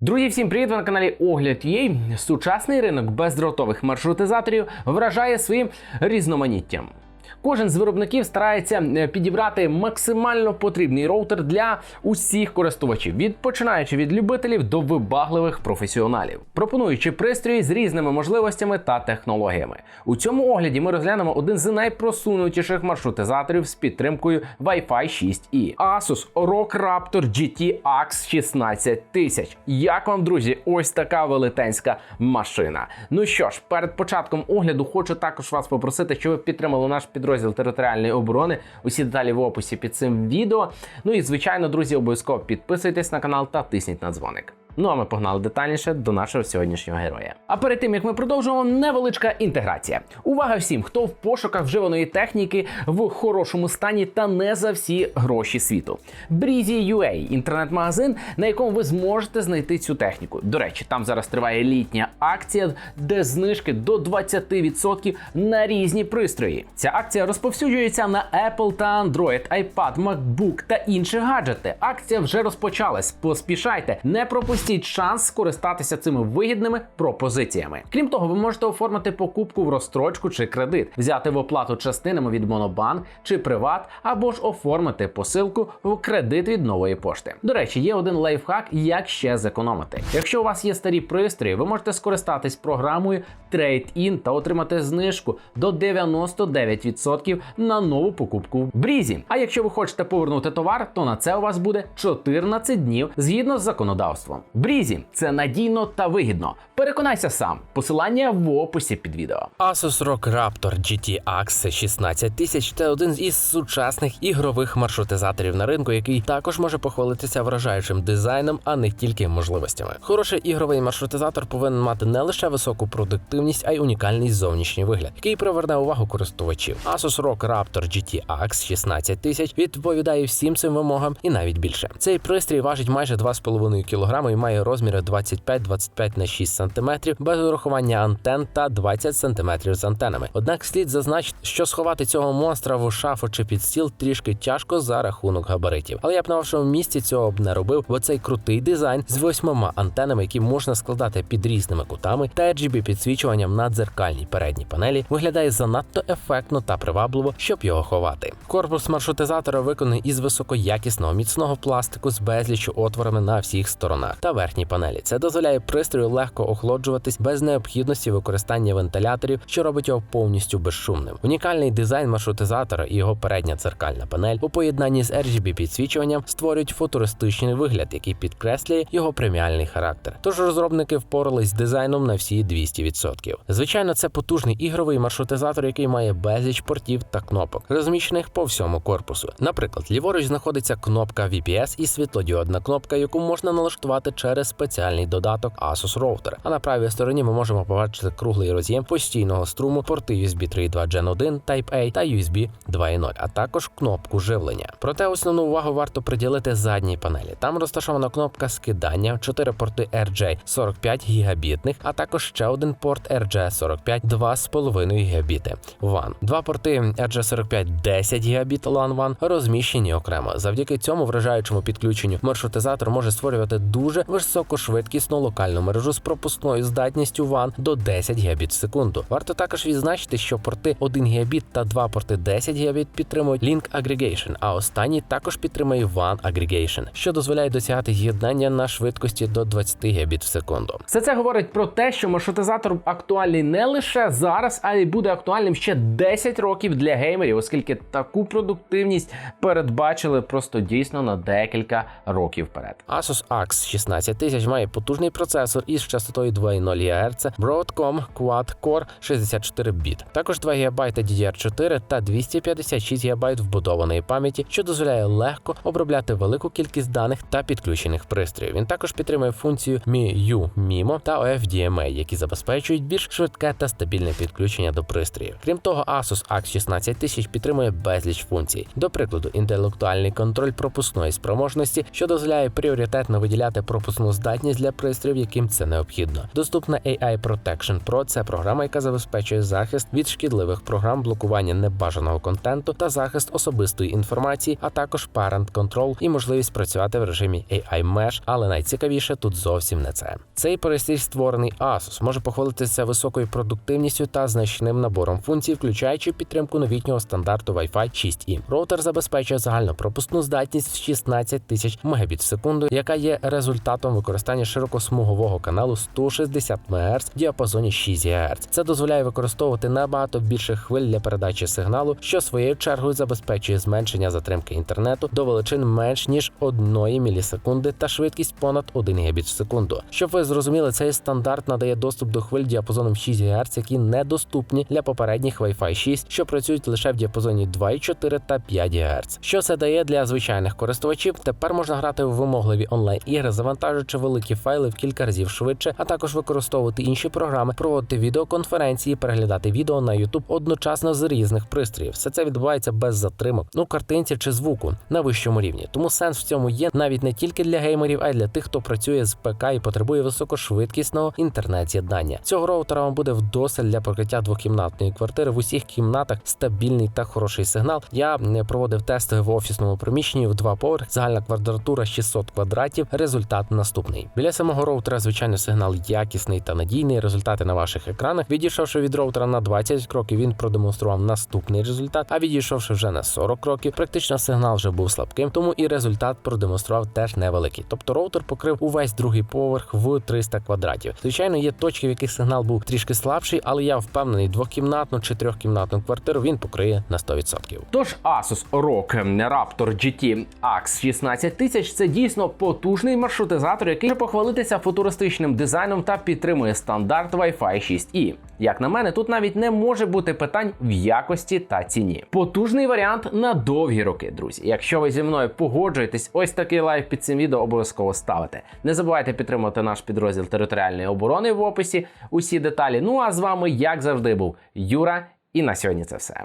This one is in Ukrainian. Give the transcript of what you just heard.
Друзі, всім привіт! Ви на каналі Огляд Єй. Сучасний ринок бездротових маршрутизаторів вражає своїм різноманіттям. Кожен з виробників старається е, підібрати максимально потрібний роутер для усіх користувачів, від починаючи від любителів до вибагливих професіоналів, пропонуючи пристрої з різними можливостями та технологіями. У цьому огляді ми розглянемо один з найпросунутіших маршрутизаторів з підтримкою Wi-Fi 6E Asus ROG Raptor GT AX 16000. Як вам, друзі, ось така велетенська машина. Ну що ж, перед початком огляду хочу також вас попросити, щоб ви підтримали наш підрозділ територіальної оборони. Усі деталі в описі під цим відео. Ну і звичайно, друзі, обов'язково підписуйтесь на канал та тисніть на дзвоник. Ну а ми погнали детальніше до нашого сьогоднішнього героя. А перед тим як ми продовжуємо, невеличка інтеграція. Увага всім, хто в пошуках вживаної техніки в хорошому стані та не за всі гроші світу. Breezy.ua – інтернет-магазин, на якому ви зможете знайти цю техніку. До речі, там зараз триває літня акція, де знижки до 20% на різні пристрої. Ця акція розповсюджується на Apple та Android, iPad, MacBook та інші гаджети. Акція вже розпочалась. Поспішайте, не пропустіть шанс скористатися цими вигідними пропозиціями. Крім того, ви можете оформити покупку в розстрочку чи кредит, взяти в оплату частинами від Монобанк чи Приват, або ж оформити посилку в кредит від нової пошти. До речі, є один лайфхак, як ще зекономити. Якщо у вас є старі пристрої, ви можете скористатись програмою Trade-in та отримати знижку до 99% на нову покупку в Брізі. А якщо ви хочете повернути товар, то на це у вас буде 14 днів згідно з законодавством. Брізі це надійно та вигідно. Переконайся сам. Посилання в описі під відео. Asus ROG Raptor GT Axe 16000 – це один із сучасних ігрових маршрутизаторів на ринку, який також може похвалитися вражаючим дизайном, а не тільки можливостями. Хороший ігровий маршрутизатор повинен мати не лише високу продуктивність, а й унікальний зовнішній вигляд, який приверне увагу користувачів. Asus ROG Raptor GT Axe 16000 відповідає всім цим вимогам і навіть більше. Цей пристрій важить майже 2,5 кг і має розміри 25-25 на 6 см без урахування антен та 20 см з антенами. Однак слід зазначити, що сховати цього монстра в шафу чи під стіл трішки тяжко за рахунок габаритів. Але я б на вашому місці цього б не робив, бо цей крутий дизайн з восьмома антенами, які можна складати під різними кутами, та RGB підсвічуванням на дзеркальній передній панелі, виглядає занадто ефектно та привабливо, щоб його ховати. Корпус маршрутизатора виконаний із високоякісного міцного пластику з безліччю отворами на всіх сторонах та верхній панелі. Це дозволяє пристрою легко охолоджуватись без необхідності використання вентиляторів, що робить його повністю безшумним. Унікальний дизайн маршрутизатора і його передня дзеркальна панель у поєднанні з RGB підсвічуванням створюють футуристичний вигляд, який підкреслює його преміальний характер. Тож розробники впорались з дизайном на всі 200%. Звичайно, це потужний ігровий маршрутизатор, який має безліч портів та кнопок, розміщених по всьому корпусу. Наприклад, ліворуч знаходиться кнопка VPS і світлодіодна кнопка, яку можна налаштувати через спеціальний додаток Asus Router. А на правій стороні ми можемо побачити круглий роз'єм постійного струму, порти USB 3.2 Gen 1, Type A та USB 2.0, а також кнопку живлення. Проте основну увагу варто приділити задній панелі. Там розташована кнопка скидання, 4 порти RJ 45 гігабітних, а також ще один порт RJ 45 2,5 гігабіти WAN. Два порти RJ 45 10 гігабіт LAN WAN розміщені окремо. Завдяки цьому вражаючому підключенню маршрутизатор може створювати дуже високошвидкісну локальну мережу з пропускною здатністю WAN до 10 гігабіт в секунду. Варто також відзначити, що порти 1 гігабіт та два порти 10 гігабіт підтримують Link Aggregation, а останній також підтримує WAN Aggregation, що дозволяє досягати з'єднання на швидкості до 20 гігабіт в секунду. Все це говорить про те, що маршрутизатор актуальний не лише зараз, а й буде актуальним ще 10 років для геймерів, оскільки таку продуктивність передбачили просто дійсно на декілька років вперед. Asus AX 16000 має потужний процесор із частотою 2,0 ГГц, Broadcom Quad Core 64 біт, також 2 ГБ DDR4 та 256 ГБ вбудованої пам'яті, що дозволяє легко обробляти велику кількість даних та підключених пристроїв. Він також підтримує функцію MIUI MIMO та OFDMA, які забезпечують більш швидке та стабільне підключення до пристроїв. Крім того, Asus AX 16000 підтримує безліч функцій. До прикладу, інтелектуальний контроль пропускної спроможності, що дозволяє пріоритетно виділяти пропускну пропускну здатність для пристроїв, яким це необхідно. Доступна AI Protection Pro – це програма, яка забезпечує захист від шкідливих програм, блокування небажаного контенту та захист особистої інформації, а також Parent Control і можливість працювати в режимі AI Mesh, але найцікавіше тут зовсім не це. Цей пристрій створений Asus, може похвалитися високою продуктивністю та значним набором функцій, включаючи підтримку новітнього стандарту Wi-Fi 6E. Роутер забезпечує загальну пропускну здатність в 16 тисяч мегабіт в секунду, яка є результатом використання широкосмугового каналу 160 МГц в діапазоні 6 ГГц. Це дозволяє використовувати набагато більше хвиль для передачі сигналу, що своєю чергою забезпечує зменшення затримки інтернету до величин менш ніж 1 мілісекунди та швидкість понад 1 Гбіт в секунду. Щоб ви зрозуміли, цей стандарт надає доступ до хвиль діапазоном 6 ГГц, які недоступні для попередніх Wi-Fi 6, що працюють лише в діапазоні 2,4 та 5 ГГц. Що це дає для звичайних користувачів? Тепер можна грати в вимогливі онлайн ігри, завантажуючи великі файли в кілька разів швидше, а також використовувати інші програми, проводити відеоконференції, переглядати відео на YouTube одночасно з різних пристроїв. Все це відбувається без затримок, ну картинці чи звуку на вищому рівні. Тому сенс в цьому є навіть не тільки для геймерів, а й для тих, хто працює з ПК і потребує високошвидкісного інтернет-з'єднання. Цього роутера вам буде вдосталь для покриття двокімнатної квартири в усіх кімнатах стабільний та хороший сигнал. Я не проводив тести в офісному приміщенні в два поверхи. Загальна квадратура 600 квадратів. Результат наступний. Біля самого роутера, звичайно, сигнал якісний та надійний. Результати на ваших екранах. Відійшовши від роутера на 20 кроків, він продемонстрував наступний результат. А відійшовши вже на 40 кроків, практично сигнал вже був слабким, тому і результат продемонстрував теж невеликий. Тобто роутер покрив увесь другий поверх в 300 квадратів. Звичайно, є точки, в яких сигнал був трішки слабший, але я впевнений, двокімнатну чи трьохкімнатну квартиру він покриє на 100%. Тож Asus ROG Raptor GT AX 16000 це дійсно потужний маршрутизатор, який може похвалитися футуристичним дизайном та підтримує стандарт Wi-Fi 6E. Як на мене, тут навіть не може бути питань в якості та ціні. Потужний варіант на довгі роки, друзі. Якщо ви зі мною погоджуєтесь, ось такий лайк під цим відео обов'язково ставите. Не забувайте підтримувати наш підрозділ територіальної оборони в описі. Усі деталі. Ну а з вами, як завжди, був Юра. І на сьогодні це все.